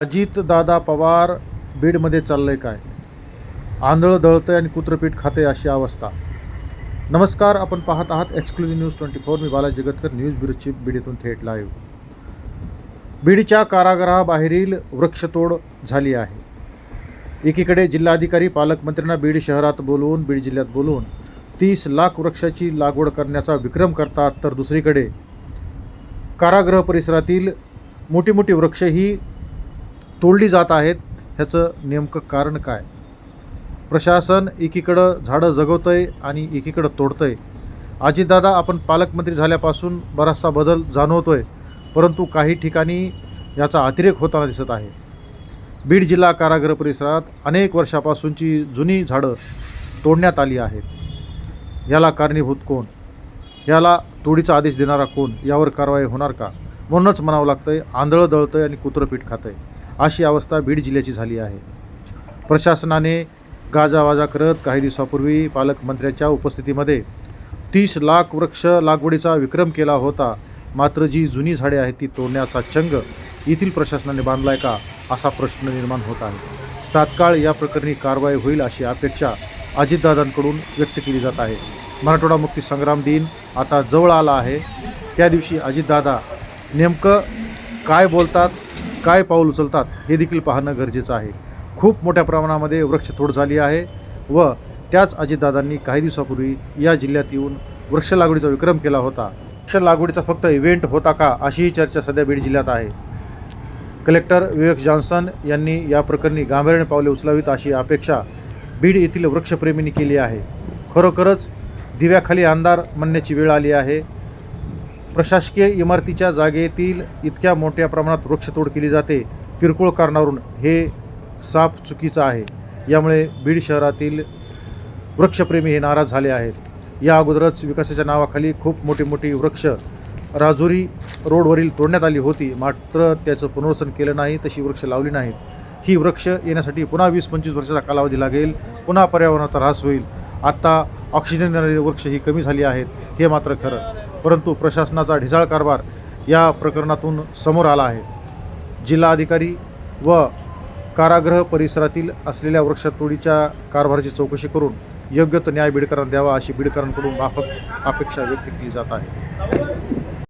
अजित दादा पवार बीडमध्ये चाललं आहे काय? आंधळं दळतं आणि कुत्रपीठ खाते अशी अवस्था. नमस्कार आपण पाहत आहात एक्सक्लुझिव्ह न्यूज ट्वेंटी फोर. मी बाला जगतकर न्यूज ब्युरोची बीडीतून बीड येथून थेट लाईव्ह बीडच्या कारागृहाबाहेरील वृक्षतोड झाली आहे. एकीकडे जिल्हाधिकारी पालकमंत्र्यांना बीड शहरात बोलवून बीड जिल्ह्यात बोलवून तीस लाख वृक्षाची लागवड करण्याचा विक्रम करतात तर दुसरीकडे कारागृह परिसरातील मोठी मोठी वृक्षही तोडली जात आहेत ह्याचं नेमकं कारण काय? प्रशासन एकीकडं झाडं जगवतंय आणि एकीकडं तोडतं आहे अजितदादा आपण पालकमंत्री झाल्यापासून बराचसा बदल जाणवतो आहे परंतु काही ठिकाणी याचा अतिरेक होताना दिसत आहे. बीड जिल्हा कारागृह परिसरात अनेक वर्षापासूनची जुनी झाडं तोडण्यात आली आहेत. याला कारणीभूत कोण? याला तोडीचा आदेश देणारा कोण? यावर कारवाई होणार का? म्हणूनच म्हणावं लागतं आहे आंधळं दळतं आहे आणि कुत्रपीठ आहे अशी अवस्था बीड जिल्ह्याची झाली आहे. प्रशासनाने गाजावाजा करत काही दिवसापूर्वी पालकमंत्र्याच्या उपस्थितीमध्ये तीस लाख वृक्ष लागवडीचा विक्रम केला होता. मात्र जी जुनी झाडे आहेत ती तोडण्याचा चंग येथील प्रशासनाने बांधलाय का असा प्रश्न निर्माण होत आहे. तात्काळ या प्रकरणी कारवाई होईल अशी अपेक्षा अजितदादांकडून व्यक्त केली जात आहे. मराठवाडा मुक्ती संग्राम दिन आता जवळ आला आहे. त्या दिवशी अजितदादा नेमकं काय बोलतात काय पाऊल उचलतात हे देखील पाहणं गरजेचं आहे. खूप मोठ्या प्रमाणामध्ये वृक्षतोड झाली आहे व त्याच अजितदादांनी काही दिवसापूर्वी या जिल्ह्यात येऊन वृक्ष लागवडीचा विक्रम केला होता. वृक्ष लागवडीचा फक्त इव्हेंट होता का अशीही चर्चा सध्या बीड जिल्ह्यात आहे. कलेक्टर विवेक जॉन्सन यांनी या प्रकरणी गांभीर्याने पावले उचलावीत अशी अपेक्षा बीड येथील वृक्षप्रेमींनी केली आहे. खरोखरच दिव्याखाली अंधार म्हणण्याची वेळ आली आहे. प्रशासकीय इमारतीच्या जागेतील इतक्या मोठ्या प्रमाणात वृक्षतोड केली जाते. किरकोळ कारणावरून हे साफ चुकीचं आहे. यामुळे बीड शहरातील वृक्षप्रेमी हे नाराज झाले आहेत. या अगोदरच विकासाच्या नावाखाली खूप मोठी मोठी वृक्ष राजुरी रोडवरील तोडण्यात आली होती. मात्र त्याचं पुनर्वसन केलं नाही तशी वृक्ष लावली नाहीत. ही वृक्ष येण्यासाठी पुन्हा वीस पंचवीस वर्षाचा कालावधी लागेल. पुन्हा पर्यावरणाचा ऱ्हास होईल. आत्ता ऑक्सिजन देणारी वृक्ष ही कमी झाली आहेत. हे मात्र खरं. परंतु प्रशासनाचा ढिसाळ कारभार या प्रकरणातून समोर आला आहे. जिल्हाधिकारी व कारागृह परिसरातील असलेल्या वृक्षतोडीच्या कारभाराची चौकशी करून योग्य तो न्याय बीडकरांना द्यावा अशी बीडकरांकडून माफक अपेक्षा व्यक्त केली जात आहे.